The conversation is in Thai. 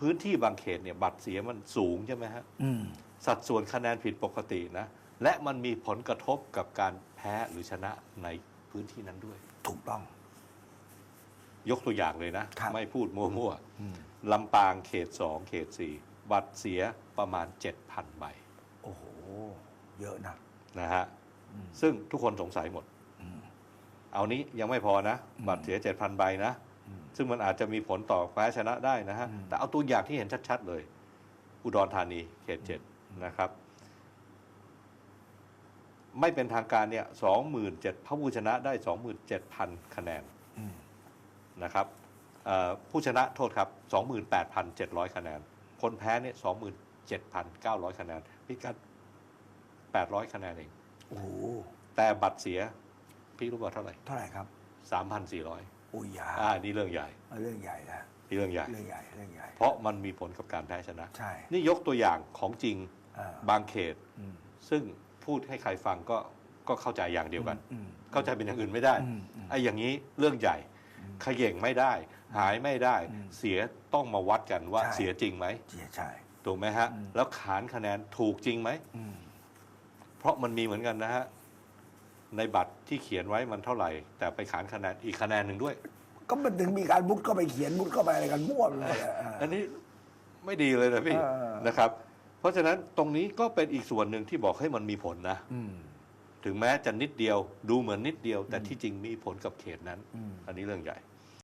พื้นที่บางเขตเนี่ยบัตรเสียมันสูงใช่ไหมฮะอืมสัดส่วนคะแนนผิดปกตินะ และมันมีผลกระทบกับการแพ้หรือชนะในพื้นที่นั้นด้วย ถูกต้อง ยกตัวอย่างเลยนะครับไม่พูดมั่วอืมๆลำปางเขตสองเขตสี่บัตรเสียประมาณ7,000ใบ โอ้โห เยอะนะนะฮะอืมซึ่งทุกคนสงสัยหมดอืมเอานี้ยังไม่พอนะอืมบัตรเสีย7,000ใบนะอืม ซึ่งมันอาจจะมีผลต่อแพ้ชนะได้นะฮะอืมแต่เอาตัวอย่างที่เห็นชัดๆเลย อุดรธานีเขตเจ็ดนะครับ ไม่เป็นทางการเนี่ยสองหมื่นเจ็ดพระผู้ชนะได้สองหมื่นเจ็ดพันคะแนนอืมนะครับเอ่อผู้ชนะโทษครับสองหมื่นแปดพันเจ็ดร้อยคะแนน คนแพ้เนี่ยสองหมื่นเจ็ดพันเก้าร้อยคะแนน พิกัดแปดร้อยคะแนนเอง โอ้โหแต่บัตรเสีย พี่รู้ว่าเท่าไหร่ เท่าไหร่ครับสามพันสี่ร้ อยอุ้ยยาอ่านี่เรื่องใหญ่ เรื่องใหญ่นะนี่เรื่องใหญ่ เรื่องใหญ่เรื่องใหญ่ เพราะมันมีผลกับการแพ้ชนะ ใช่ นี่ยกตัวอย่างของจริงอ่าบางเขตอืมซึ่งพูดให้ใครฟังก็ก็เข้าใจอย่างเดียวกันอืมเข้าใจเป็นอย่างอื่นไม่ได้อืมอืมไอ้อย่างนี้เรื่องใหญ่เขย่งไม่ได้ หายไม่ได้อืมเสียต้องมาวัดกันว่าใช่เสียจริงไหมใช่ใช่ถูกไหมฮะอืมแล้วขานคะแนนถูกจริงไหมอืมเพราะมันมีเหมือนกันนะฮะ ในบัตรที่เขียนไว้มันเท่าไหร่ แต่ไปขานคะแนนอีกคะแนนหนึ่งด้วย ก็มันถึงมีการมุดเข้าไปเขียนมุดเข้าไปอะไรกันมั่วไปเลยอะอ่าอันนี้ไม่ดีเลยนะพี่เออนะครับ เพราะฉะนั้นตรงนี้ก็เป็นอีกส่วนหนึ่งที่บอกให้มันมีผลนะอืมถึงแม้จะนิดเดียวดูเหมือนนิดเดียว แต่ที่จริงมีผลกับเขตนั้นอืมอันนี้เรื่องใหญ่